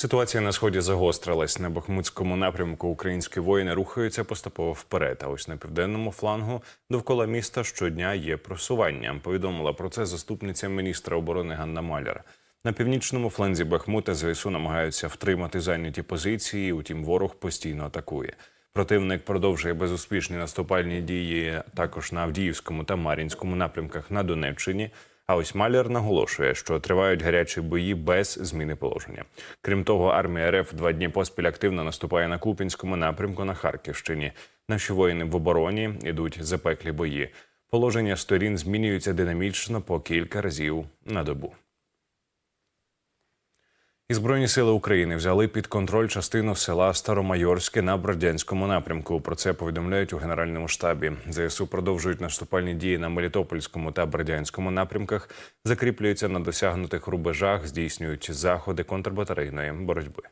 Ситуація на сході загострилась. На Бахмутському напрямку українські воїни рухаються поступово вперед. А ось на південному флангу довкола міста щодня є просування. Повідомила про це заступниця міністра оборони Ганна Маляр. На північному фланзі Бахмута ЗСУ намагаються втримати зайняті позиції. Утім, ворог постійно атакує. Противник продовжує безуспішні наступальні дії також на Авдіївському та Мар'їнському напрямках на Донеччині. А ось Маляр наголошує, що тривають гарячі бої без зміни положення. Крім того, армія РФ два дні поспіль активно наступає на Купінському напрямку на Харківщині. Наші воїни в обороні ідуть запеклі бої. Положення сторін змінюються динамічно по кілька разів на добу. І Збройні сили України взяли під контроль частину села Старомайорське на Бродянському напрямку. Про це повідомляють у Генеральному штабі. ЗСУ продовжують наступальні дії на Мелітопольському та Бердянському напрямках, закріплюються на досягнутих рубежах, здійснюють заходи контрбатарейної боротьби.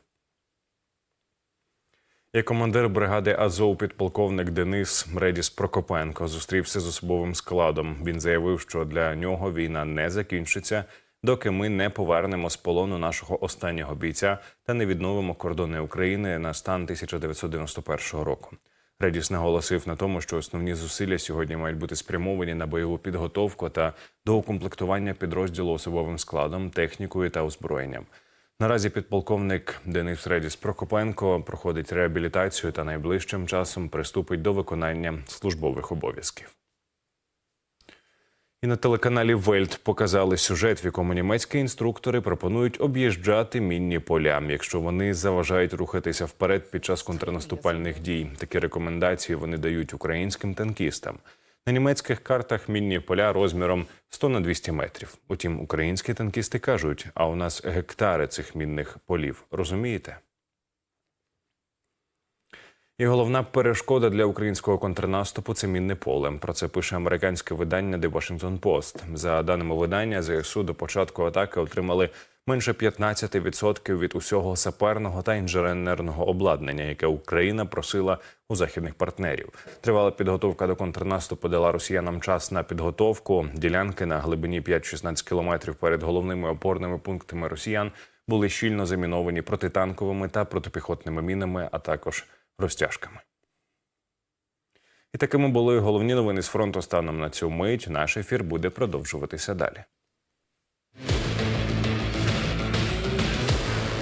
Як командир бригади Азов підполковник Денис Редіс Прокопенко зустрівся з особовим складом. Він заявив, що для нього війна не закінчиться, доки ми не повернемо з полону нашого останнього бійця та не відновимо кордони України на стан 1991 року. Редіс наголосив на тому, що основні зусилля сьогодні мають бути спрямовані на бойову підготовку та доукомплектування підрозділу особовим складом, технікою та озброєнням. Наразі підполковник Денис Редіс Прокопенко проходить реабілітацію та найближчим часом приступить до виконання службових обов'язків. І на телеканалі Вельт показали сюжет, в якому німецькі інструктори пропонують об'їжджати мінні поля, якщо вони заважають рухатися вперед під час контрнаступальних дій. Такі рекомендації вони дають українським танкістам. На німецьких картах мінні поля розміром 100 на 200 метрів. Утім, українські танкісти кажуть, а у нас гектари цих мінних полів. Розумієте? І головна перешкода для українського контрнаступу це мінне поле. Про це пише американське видання The Washington Post. За даними видання, ЗСУ до початку атаки отримали менше 15% від усього саперного та інженерного обладнання, яке Україна просила у західних партнерів. Тривала підготовка до контрнаступу дала росіянам час на підготовку. Ділянки на глибині 5-16 кілометрів перед головними опорними пунктами росіян були щільно заміновані протитанковими та протипіхотними мінами, а також розтяжками. І такими були головні новини з фронту станом на цю мить. Наш ефір буде продовжуватися далі.